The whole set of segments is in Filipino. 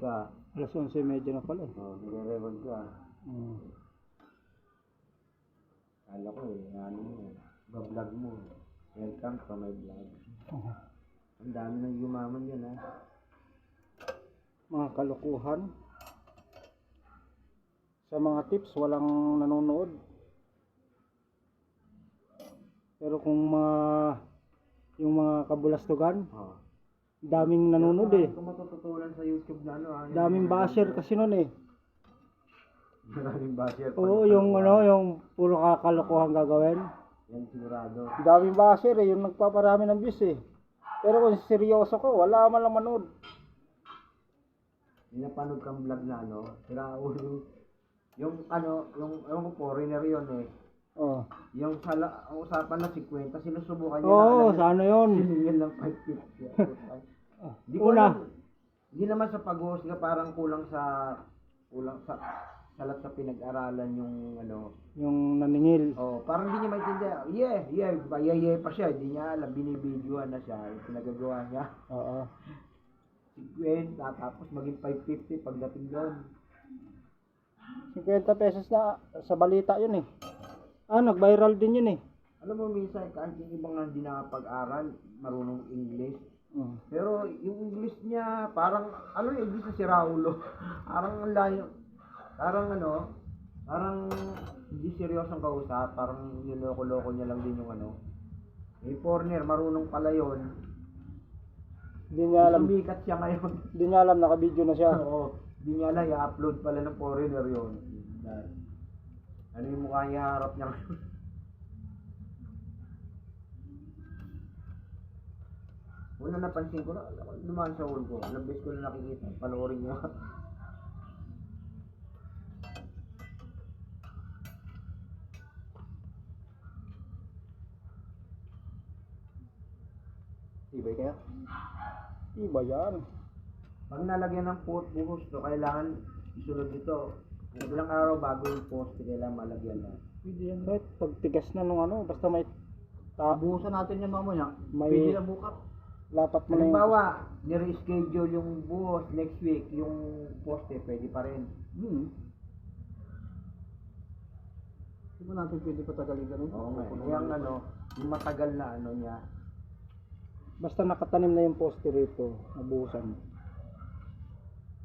ka. Alas 11.30 na pala eh. Oh, nire-record ka. Mm. Kala ko eh, ano mo, bablog mo. Welcome to my vlog. Oh. Ang dami nang yumaman yan ha. Mga kalukuhan. Sa mga tips, walang nanonood. Pero kung mga yung mga kabulastugan, Oh. Daming nanonood eh. Kung matututulan sa YouTube na ano ha. yung- Daming basher kasi nun eh. Maraming basher. Oo, yung ano, yung puro kakalukuhan gagawin. Yan sigurado. Daming basher eh, yung nagpaparami ng views eh. Pero kung seryoso ko, wala man lang manood. Yung napanood kang vlog na ano, sira ulo. Yung ano, yung, ko foreigner yun eh. Oh. Yung sa la- ang usapan na 50, sinusubukan niya Oo, na sa ano yun? Siningil lang 550. Hindi ko Una. alam. Hindi naman sa pag-host nga parang kulang sa kulang sa salat sa pinag-aralan yung ano. Yung naningil. Oh, parang hindi niya maintindihan. Yeah, yeah, bayayay pa siya. Hindi niya alam, binibidyoan na siya. Yung pinagagawa niya. Oo. 50, tapos maging 550 pagdating doon. 50 pesos na sa balita yun eh. Ah, nag-viral din yun eh. Alam mo minsan, kahit yung ibang hindi nakapag-aral, marunong English, Mm. Pero yung English niya, parang, ano yung English na si Raulo? parang ang layo, parang ano, parang hindi seryosong kausap, parang niloko-loko niya lang din yung ano. May foreigner, marunong pala yun. Hindi niya alam, Sumikat siya ngayon. hindi niya alam naka-video na siya. Oo, hindi niya alam, i-upload pala ng foreigner yun. Ano yung mukha niya harap niya ngayon? Una napansin ko na, dumaan sa ulo ko. Beses ko na nakikita. Panoorin niyo. Ibay kaya? Iba yan. Pag nalagyan ng pot buhos to, kailangan isunod ito. Ilang araw bago yung post, kailangan malagyan na. Pwede yan. Kahit pagtigas na nung ano, basta may ta Buhusan natin yan mamaya. May- Pwede na bukas. Lapat mo na yung... Halimbawa, nire-schedule yung buhos next week, yung poste, pwede pa rin. Hmm. Hindi mo natin pwede patagalin ganun. Oo nga. Kaya ang ano, yung matagal na ano niya, Basta nakatanim na yung poste rito, nabuhusan.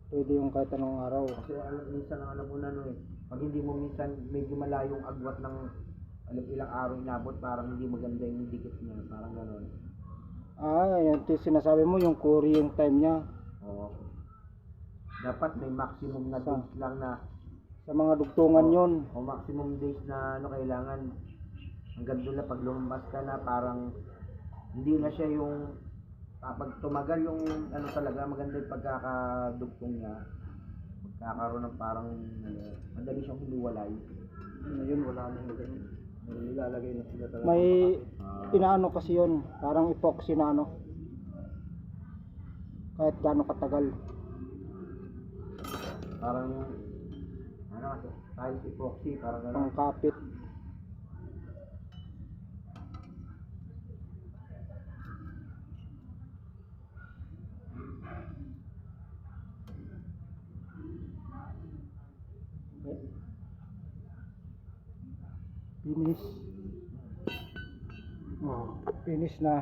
Pwede yung kahit anong araw. kasi alam, minsan ang alam mo na ano eh, pag hindi mo minsan medyo malayong agwat ng alam ilang araw inabot, parang hindi maganda yung dikit niya, parang gano'n. Ah, yan sinasabi mo, yung currying time niya. Oo. Dapat may maximum na days lang na Sa mga dugtungan yon o maximum days na ano kailangan hanggang doon na pag lumabas ka na parang hindi na siya yung kapag tumagal yung ano talaga maganda yung pagkakadugtong niya magkakaroon ng parang ano, madali siyang humiwalay Ngayon wala na yung ganun. Nilalagay na sila talaga May Ah. inaano kasi yon parang epoxy na ano. Kahit gaano katagal. parang ano kasi tiles epoxy parang ano Pang Finish. Oh, finish na.